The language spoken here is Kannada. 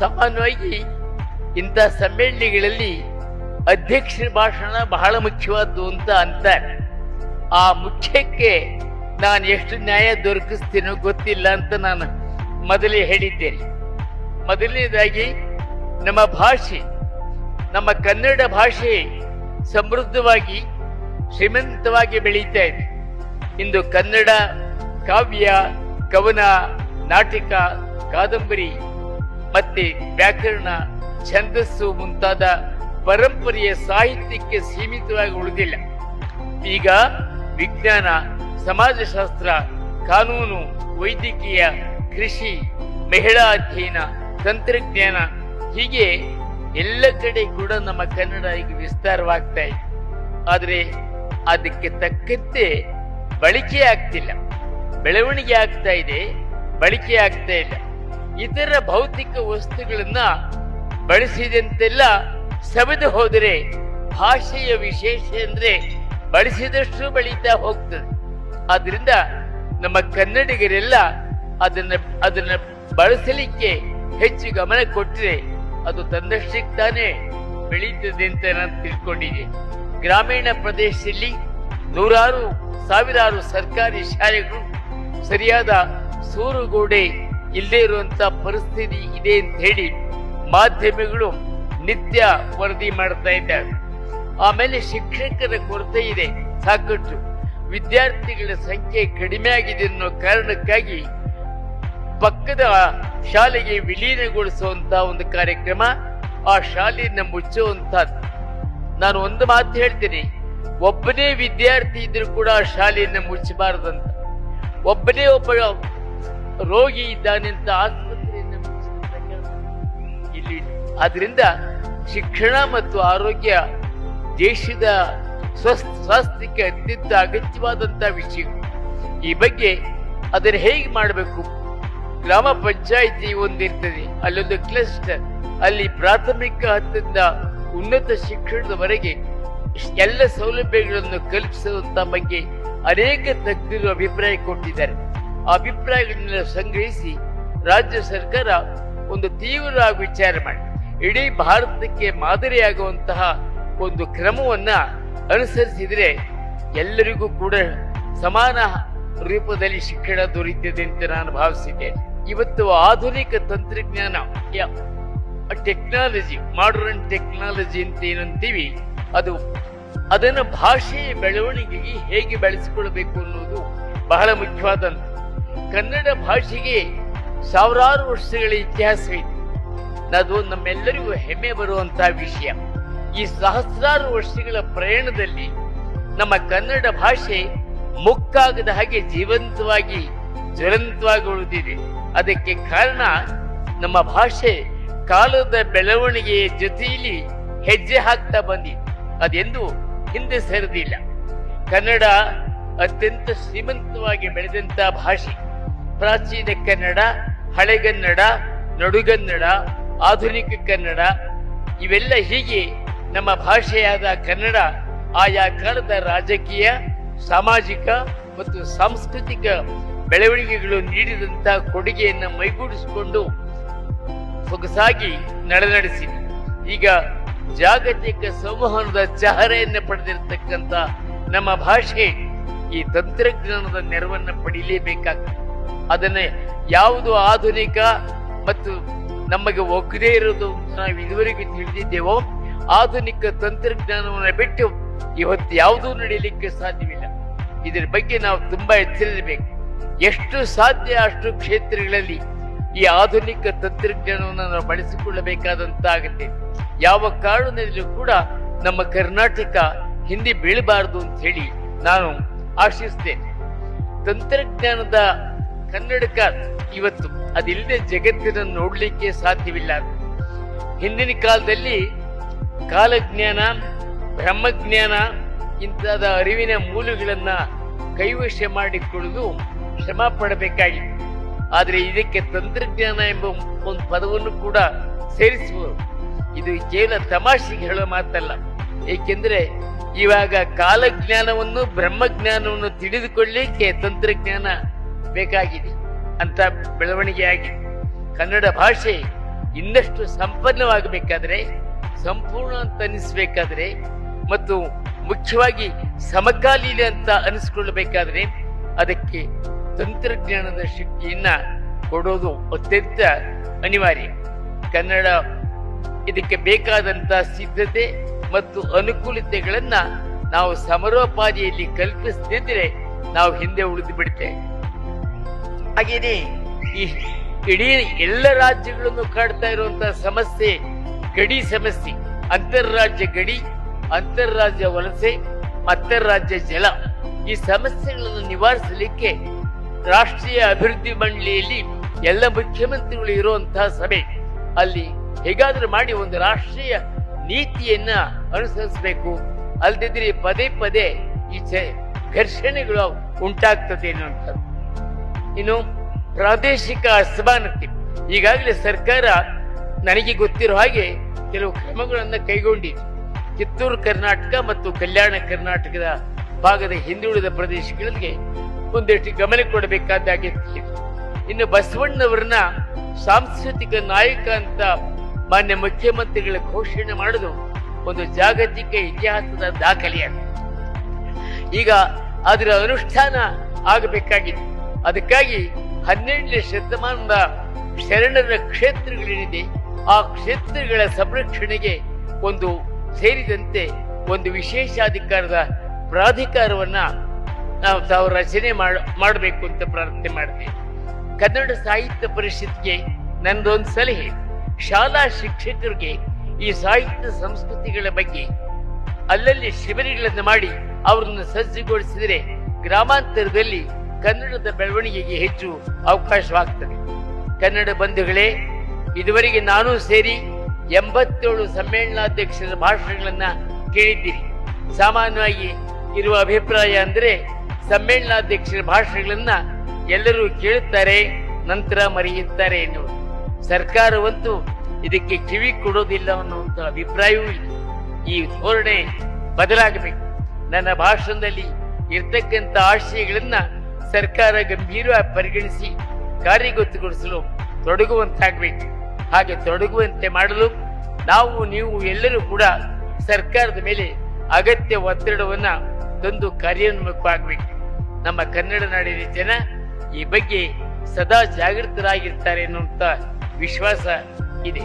ಸಾಮಾನ್ಯವಾಗಿ ಇಂಥ ಸಮ್ಮೇಳನಗಳಲ್ಲಿ ಅಧ್ಯಕ್ಷರ ಭಾಷಣ ಬಹಳ ಮುಖ್ಯವಾದ್ದು ಅಂತ ಅಂತಾರೆ ಆ ಮುಖ್ಯಕ್ಕೆ ನಾನು ಎಷ್ಟು ನ್ಯಾಯ ದೊರಕಿಸ್ತೀನೋ ಗೊತ್ತಿಲ್ಲ ಅಂತ ನಾನು ಮೊದಲೇ ಹೇಳಿದ್ದೇನೆ. ಮೊದಲನೇದಾಗಿ ನಮ್ಮ ಭಾಷೆ, ನಮ್ಮ ಕನ್ನಡ ಭಾಷೆ ಸಮೃದ್ಧವಾಗಿ, ಶ್ರೀಮಂತವಾಗಿ ಬೆಳೀತಾ ಇದೆ. ಇಂದು ಕನ್ನಡ ಕಾವ್ಯ, ಕವನ, ನಾಟಕ, ಕಾದಂಬರಿ ಮತ್ತೆ ವ್ಯಾಕರಣ ಛಂದಸ್ಸು ಮುಂತಾದ ಪರಂಪರೆಯ ಸಾಹಿತ್ಯಕ್ಕೆ ಸೀಮಿತವಾಗಿ ಉಳಿದಿಲ್ಲ. ಈಗ ವಿಜ್ಞಾನ, ಸಮಾಜಶಾಸ್ತ್ರ, ಕಾನೂನು, ವೈದ್ಯಕೀಯ, ಕೃಷಿ, ಮಹಿಳಾ ಅಧ್ಯಯನ, ತಂತ್ರಜ್ಞಾನ ಹೀಗೆ ಎಲ್ಲ ಕಡೆ ಕೂಡ ನಮ್ಮ ಕನ್ನಡ ಈಗ ವಿಸ್ತಾರವಾಗ್ತಾ ಇದೆ. ಆದರೆ ಅದಕ್ಕೆ ತಕ್ಕಂತೆ ಬಳಕೆ ಆಗ್ತಿಲ್ಲ. ಬೆಳವಣಿಗೆ ಆಗ್ತಾ ಇದೆ ಬಳಕೆ ಆಗ್ತಾ ಇಲ್ಲ. ಇತರ ಭೌತಿಕ ವಸ್ತುಗಳನ್ನ ಬಳಸಿದಂತೆಲ್ಲ ಸವೆದು ಹೋದರೆ ಭಾಷೆಯ ವಿಶೇಷ ಅಂದ್ರೆ ಬಳಸಿದಷ್ಟು ಬೆಳೀತಾ ಹೋಗ್ತದೆ. ಆದ್ರಿಂದ ನಮ್ಮ ಕನ್ನಡಿಗರೆಲ್ಲ ಅದನ್ನ ಅದನ್ನ ಬಳಸಲಿಕ್ಕೆ ಹೆಚ್ಚು ಗಮನ ಕೊಟ್ಟರೆ ಅದು ತನ್ನಷ್ಟಕ್ಕೆ ತಾನೇ ಬೆಳೀತದೆ ಅಂತ ನಾನು ತಿಳ್ಕೊಂಡಿದ್ದೆ ಗ್ರಾಮೀಣ ಪ್ರದೇಶದಲ್ಲಿ ನೂರಾರು, ಸಾವಿರಾರು ಸರ್ಕಾರಿ ಶಾಲೆಗಳು ಸರಿಯಾದ ಸೂರುಗೋಡೆ ಇಲ್ಲದೆ ಇರುವಂತ ಪರಿಸ್ಥಿತಿ ಇದೆ ಅಂತ ಹೇಳಿ ಮಾಧ್ಯಮಗಳು ನಿತ್ಯ ವರದಿ ಮಾಡ್ತಾ ಇದ್ದಾರೆ. ಆಮೇಲೆ ಶಿಕ್ಷಕರ ಕೊರತೆ ಇದೆ. ಸಾಕಷ್ಟು ವಿದ್ಯಾರ್ಥಿಗಳ ಸಂಖ್ಯೆ ಕಡಿಮೆ ಆಗಿದೆ ಅನ್ನೋ ಕಾರಣಕ್ಕಾಗಿ ಪಕ್ಕದ ಶಾಲೆಗೆ ವಿಲೀನಗೊಳಿಸುವಂತ ಒಂದು ಕಾರ್ಯಕ್ರಮ, ಆ ಶಾಲೆಯನ್ನ ಮುಚ್ಚುವಂತಹದ್ದು ನಾನು ಒಂದು ಮಾತು ಹೇಳ್ತೀನಿ. ಒಬ್ಬನೇ ವಿದ್ಯಾರ್ಥಿ ಇದ್ರೂ ಕೂಡ ಆ ಶಾಲೆಯನ್ನ ಮುಚ್ಚಬಾರದಂತ. ಒಬ್ಬನೇ ಒಬ್ಬ ರೋಗಿ ಇದ್ದಾನೆ ಅಂತ ಆಸ್ಪತ್ರೆಯನ್ನ ಇಲ್ಲಿ ಆದ್ರಿಂದ ಶಿಕ್ಷಣ ಮತ್ತು ಆರೋಗ್ಯ ದೇಶದ ಸ್ವಸ್ಥ ಸ್ವಾಸ್ಥ್ಯಕ್ಕೆ ಅತ್ಯಂತ ಅಗತ್ಯವಾದಂತಹ ವಿಷಯ. ಈ ಬಗ್ಗೆ ಅದನ್ನು ಹೇಗೆ ಮಾಡಬೇಕು? ಗ್ರಾಮ ಪಂಚಾಯಿತಿ ಒಂದಿರ್ತದೆ, ಅಲ್ಲೊಂದು ಕ್ಲಸ್ಟರ್. ಅಲ್ಲಿ ಪ್ರಾಥಮಿಕ ಹಂತದಿಂದ ಉನ್ನತ ಶಿಕ್ಷಣದವರೆಗೆ ಎಲ್ಲ ಸೌಲಭ್ಯಗಳನ್ನು ಕಲ್ಪಿಸುವಂತ ಬಗ್ಗೆ ಅನೇಕ ತಜ್ಞರು ಅಭಿಪ್ರಾಯ ಕೊಟ್ಟಿದ್ದಾರೆ. ಅಭಿಪ್ರಾಯಗಳನ್ನೆಲ್ಲ ಸಂಗ್ರಹಿಸಿ ರಾಜ್ಯ ಸರ್ಕಾರ ಒಂದು ತೀವ್ರ ವಿಚಾರ ಮಾಡಿ. ಇಡೀ ಭಾರತಕ್ಕೆ ಮಾದರಿಯಾಗುವಂತಹ ಒಂದು ಕ್ರಮವನ್ನ ಅನುಸರಿಸಿದ್ರೆ ಎಲ್ಲರಿಗೂ ಕೂಡ ಸಮಾನ ರೂಪದಲ್ಲಿ ಶಿಕ್ಷಣ ದೊರೆಯುತ್ತದೆ ಅಂತ ನಾನು ಭಾವಿಸಿದ್ದೇನೆ ಇವತ್ತು ಆಧುನಿಕ ತಂತ್ರಜ್ಞಾನ ಟೆಕ್ನಾಲಜಿ ಮಾಡರ್ನ್ ಟೆಕ್ನಾಲಜಿ ಅಂತ ಏನಂತೀವಿ, ಅದು ಅದನ್ನು ಭಾಷೆಯ ಬೆಳವಣಿಗೆಗೆ ಹೇಗೆ ಬೆಳೆಸಿಕೊಳ್ಬೇಕು ಅನ್ನೋದು ಬಹಳ ಮುಖ್ಯವಾದಂತ ಕನ್ನಡ ಭಾಷೆಗೆ ಸಾವಿರಾರು ವರ್ಷಗಳ ಇತಿಹಾಸವಿದೆ. ಅದು ನಮ್ಮೆಲ್ಲರಿಗೂ ಹೆಮ್ಮೆ ಬರುವಂತಹ ವಿಷಯ. ಈ ಸಹಸ್ರಾರು ವರ್ಷಗಳ ಪ್ರಯಾಣದಲ್ಲಿ ನಮ್ಮ ಕನ್ನಡ ಭಾಷೆ ಮುಕ್ಕಾಗದ ಹಾಗೆ ಜೀವಂತವಾಗಿ ಜ್ವಲಂತವಾಗಿ ಉಳಿದಿದೆ ಅದಕ್ಕೆ ಕಾರಣ ನಮ್ಮ ಭಾಷೆ ಕಾಲದ ಬೆಳವಣಿಗೆಯ ಜೊತೆಯಲ್ಲಿ ಹೆಜ್ಜೆ ಹಾಕ್ತಾ ಬಂದಿದೆ. ಅದೆಂದು ಹಿಂದೆ ಸರಿದಿಲ್ಲ. ಕನ್ನಡ ಅತ್ಯಂತ ಶ್ರೀಮಂತವಾಗಿ ಬೆಳೆದಂತ ಭಾಷೆ. ಪ್ರಾಚೀನ ಕನ್ನಡ ಹಳೆಗನ್ನಡ ನಡುಗನ್ನಡ ಆಧುನಿಕ ಕನ್ನಡ, ಇವೆಲ್ಲ ಹೀಗೆ ನಮ್ಮ ಭಾಷೆಯಾದ ಕನ್ನಡ ಆಯಾ ಕಾಲದ ರಾಜಕೀಯ, ಸಾಮಾಜಿಕ ಮತ್ತು ಸಾಂಸ್ಕೃತಿಕ ಬೆಳವಣಿಗೆಗಳು ನೀಡಿದಂತ ಕೊಡುಗೆಯನ್ನು ಮೈಗೂಡಿಸಿಕೊಂಡು ಸೊಗಸಾಗಿ ನಡೆನಡೆಸಿದೆ. ಈಗ ಜಾಗತಿಕ ಸಂವಹನದ ಚಹರೆಯನ್ನು ಪಡೆದಿರತಕ್ಕಂತ ನಮ್ಮ ಭಾಷೆ ಈ ತಂತ್ರಜ್ಞಾನದ ನೆರವನ್ನು ಪಡೀಲೇಬೇಕಾಗ್ತದೆ. ಅದನ್ನೇ ಯಾವುದು ಆಧುನಿಕ ಮತ್ತು ನಮಗೆ ಒಗ್ಗದೇ ಇರೋದು ನಾವು ಇದುವರೆಗೂ ತಿಳಿದಿದ್ದೇವೋ, ಆಧುನಿಕ ತಂತ್ರಜ್ಞಾನವನ್ನು ಬಿಟ್ಟು ಇವತ್ತು ಯಾವುದೂ ನಡೆಯಲಿಕ್ಕೆ ಸಾಧ್ಯವಿಲ್ಲ. ಇದರ ಬಗ್ಗೆ ನಾವು ತುಂಬಾ ಎಚ್ಚರಿರಬೇಕು ಎಷ್ಟು ಸಾಧ್ಯ ಅಷ್ಟು ಕ್ಷೇತ್ರಗಳಲ್ಲಿ ಈ ಆಧುನಿಕ ತಂತ್ರಜ್ಞಾನವನ್ನು ನಾವು ಬಳಸಿಕೊಳ್ಳಬೇಕಾದಂತಾಗುತ್ತೆ. ಯಾವ ಕಾರಣದಲ್ಲೂ ಕೂಡ ನಮ್ಮ ಕರ್ನಾಟಕ ಹಿಂದೆ ಬೀಳಬಾರದು ಅಂತ ಹೇಳಿ ನಾನು ಆಶಿಸ್ತೇನೆ. ತಂತ್ರಜ್ಞಾನದ ಕನ್ನಡಕ ಇವತ್ತು ಅದಿಲ್ಲದೆ ಜಗತ್ತಿನ ನೋಡ್ಲಿಕ್ಕೆ ಸಾಧ್ಯವಿಲ್ಲ. ಹಿಂದಿನ ಕಾಲದಲ್ಲಿ ಕಾಲಜ್ಞಾನ, ಬ್ರಹ್ಮಜ್ಞಾನ ಇಂತಹ ಅರಿವಿನ ಮೂಲಗಳನ್ನ ಕೈವಶ ಮಾಡಿಕೊಳ್ಳುವುದು ಶ್ರಮ ಪಡಬೇಕಾಗಿತ್ತು. ಆದರೆ ಇದಕ್ಕೆ ತಂತ್ರಜ್ಞಾನ ಎಂಬ ಒಂದು ಪದವನ್ನು ಕೂಡ ಸೇರಿಸಬಹುದು ಇದು ಕೇವಲ ತಮಾಷೆಗೆ ಹೇಳೋ ಮಾತಲ್ಲ. ಏಕೆಂದ್ರೆ ಇವಾಗ ಕಾಲಜ್ಞಾನವನ್ನು ಬ್ರಹ್ಮಜ್ಞಾನವನ್ನು ತಿಳಿದುಕೊಳ್ಳಿಕ್ಕೆ ತಂತ್ರಜ್ಞಾನ ಬೇಕಾಗಿದೆ. ಅಂತ ಬೆಳವಣಿಗೆ ಆಗಿದೆ ಕನ್ನಡ ಭಾಷೆ ಇನ್ನಷ್ಟು ಸಂಪನ್ನವಾಗಬೇಕಾದ್ರೆ, ಸಂಪೂರ್ಣ ಅಂತ ಅನಿಸ್ಬೇಕಾದ್ರೆ, ಮತ್ತು ಮುಖ್ಯವಾಗಿ ಸಮಕಾಲೀನ ಅಂತ ಅನಿಸ್ಕೊಳ್ಬೇಕಾದ್ರೆ ಅದಕ್ಕೆ ತಂತ್ರಜ್ಞಾನದ ಶಕ್ತಿಯನ್ನ ಕೊಡೋದು ಅತ್ಯಂತ ಅನಿವಾರ್ಯ. ಕನ್ನಡ ಇದಕ್ಕೆ ಬೇಕಾದಂತ ಸಿದ್ಧತೆ ಮತ್ತು ಅನುಕೂಲತೆಗಳನ್ನ ನಾವು ಸಮರೋಪಾದಿಯಲ್ಲಿ ಕಲ್ಪಿಸದಿದ್ರೆ ನಾವು ಹಿಂದೆ ಉಳಿದು ಬಿಡ್ತೇವೆ. ಹಾಗೇನೆ ಈ ಇಡೀ ಎಲ್ಲ ರಾಜ್ಯಗಳನ್ನು ಕಾಡ್ತಾ ಇರುವಂತಹ ಸಮಸ್ಯೆ ಗಡಿ ಸಮಸ್ಯೆ, ಅಂತರರಾಜ್ಯ ಗಡಿ, ಅಂತರರಾಜ್ಯ ವಲಸೆ, ಅಂತರರಾಜ್ಯ ಜಲ, ಈ ಸಮಸ್ಯೆಗಳನ್ನು ನಿವಾರಿಸಲಿಕ್ಕೆ ರಾಷ್ಟ್ರೀಯ ಅಭಿವೃದ್ಧಿ ಮಂಡಳಿಯಲ್ಲಿ ಎಲ್ಲ ಮುಖ್ಯಮಂತ್ರಿಗಳು ಇರುವಂತಹ ಸಭೆ. ಅಲ್ಲಿ ಹೇಗಾದ್ರೂ ಮಾಡಿ ಒಂದು ರಾಷ್ಟ್ರೀಯ ನೀತಿಯನ್ನ ಅನುಸರಿಸಬೇಕು. ಅಲ್ದಿದ್ರೆ ಪದೇ ಪದೇ ಈ ಘರ್ಷಣೆಗಳು ಉಂಟಾಗ್ತದೆ ಅನ್ನುವಂಥದ್ದು. ಇನ್ನು ಪ್ರಾದೇಶಿಕ ಅಸಮಾನತೆ ಈಗಾಗಲೇ ಸರ್ಕಾರ ನನಗೆ ಗೊತ್ತಿರೋ ಹಾಗೆ ಕೆಲವು ಕ್ರಮಗಳನ್ನು ಕೈಗೊಂಡಿದೆ. ಕಿತ್ತೂರು ಕರ್ನಾಟಕ ಮತ್ತು ಕಲ್ಯಾಣ ಕರ್ನಾಟಕದ ಭಾಗದ ಹಿಂದುಳಿದ ಪ್ರದೇಶಗಳಿಗೆ ಒಂದಷ್ಟು ಗಮನ ಕೊಡಬೇಕಾದಾಗಿತ್ತು ಇನ್ನು ಬಸವಣ್ಣವರನ್ನ ಸಾಂಸ್ಕೃತಿಕ ನಾಯಕ ಅಂತ ಮಾನ್ಯ ಮುಖ್ಯಮಂತ್ರಿಗಳ ಘೋಷಣೆ ಮಾಡುದು ಒಂದು ಜಾಗತಿಕ ಇತಿಹಾಸದ ದಾಖಲೆಯಾಗಿದೆ. ಈಗ ಅದರ ಅನುಷ್ಠಾನ ಆಗಬೇಕಾಗಿದೆ. ಅದಕ್ಕಾಗಿ ಹನ್ನೆರಡನೇ ಶತಮಾನದ ಶರಣರ ಕ್ಷೇತ್ರಗಳೇನಿದೆ, ಆ ಕ್ಷೇತ್ರಗಳ ಸಂರಕ್ಷಣೆಗೆ ಒಂದು ಸೇರಿದಂತೆ ಒಂದು ವಿಶೇಷಾಧಿಕಾರದ ಪ್ರಾಧಿಕಾರವನ್ನ ನಾವು ತಾವು ರಚನೆ ಮಾಡ, ಮಾಡಬೇಕು ಅಂತ ಪ್ರಾರ್ಥನೆ ಮಾಡ್ತೇವೆ ಕನ್ನಡ ಸಾಹಿತ್ಯ ಪರಿಷತ್ಗೆ ನನ್ನದೊಂದು ಸಲಹೆ, ಶಾಲಾ ಶಿಕ್ಷಕರಿಗೆ ಈ ಸಾಹಿತ್ಯ ಸಂಸ್ಕೃತಿಗಳ ಬಗ್ಗೆ ಅಲ್ಲಲ್ಲಿ ಶಿಬಿರಗಳನ್ನು ಮಾಡಿ ಅವರನ್ನು ಸಜ್ಜುಗೊಳಿಸಿದರೆ ಗ್ರಾಮಾಂತರದಲ್ಲಿ ಕನ್ನಡದ ಬೆಳವಣಿಗೆಗೆ ಹೆಚ್ಚು ಅವಕಾಶವಾಗ್ತದೆ. ಕನ್ನಡ ಬಂಧುಗಳೇ, ಇದುವರೆಗೆ ನಾನು ಸೇರಿ ಎಂಬತ್ತೇಳು ಸಮ್ಮೇಳನಾಧ್ಯಕ್ಷರ ಭಾಷಣಗಳನ್ನ ಕೇಳಿದ್ದೀರಿ ಸಾಮಾನ್ಯವಾಗಿ ಇರುವ ಅಭಿಪ್ರಾಯ ಅಂದ್ರೆ ಸಮ್ಮೇಳನಾಧ್ಯಕ್ಷರ ಭಾಷಣಗಳನ್ನ ಎಲ್ಲರೂ ಕೇಳುತ್ತಾರೆ, ನಂತರ ಮರೆಯುತ್ತಾರೆ ಎನ್ನುವುದು. ಸರ್ಕಾರವಂತೂ ಇದಕ್ಕೆ ಕಿವಿ ಕೊಡೋದಿಲ್ಲ ಅನ್ನುವಂಥ ಅಭಿಪ್ರಾಯವೂ ಇದೆ ಈ ಧೋರಣೆ ಬದಲಾಗಬೇಕು. ನನ್ನ ಭಾಷಣದಲ್ಲಿ ಇರ್ತಕ್ಕಂಥ ಆಶಯಗಳನ್ನ ಸರ್ಕಾರ ಗಂಭೀರವಾಗಿ ಪರಿಗಣಿಸಿ ಕಾರ್ಯಗತಗೊಳಿಸಲು ತೊಡಗುವಂತಾಗಬೇಕು. ಹಾಗೆ ತೊಡಗುವಂತೆ ಮಾಡಲು ನಾವು, ನೀವು ಎಲ್ಲರೂ ಕೂಡ ಸರ್ಕಾರದ ಮೇಲೆ ಅಗತ್ಯ ಒತ್ತಡವನ್ನ ತಂದು ಕಾರ್ಯೋನ್ಮುಖವಾಗಬೇಕು ನಮ್ಮ ಕನ್ನಡ ನಾಡಿನ ಜನ ಈ ಬಗ್ಗೆ ಸದಾ ಜಾಗೃತರಾಗಿರ್ತಾರೆ ಅನ್ನುವಂತ ವಿಶ್ವಾಸ ಇದೆ.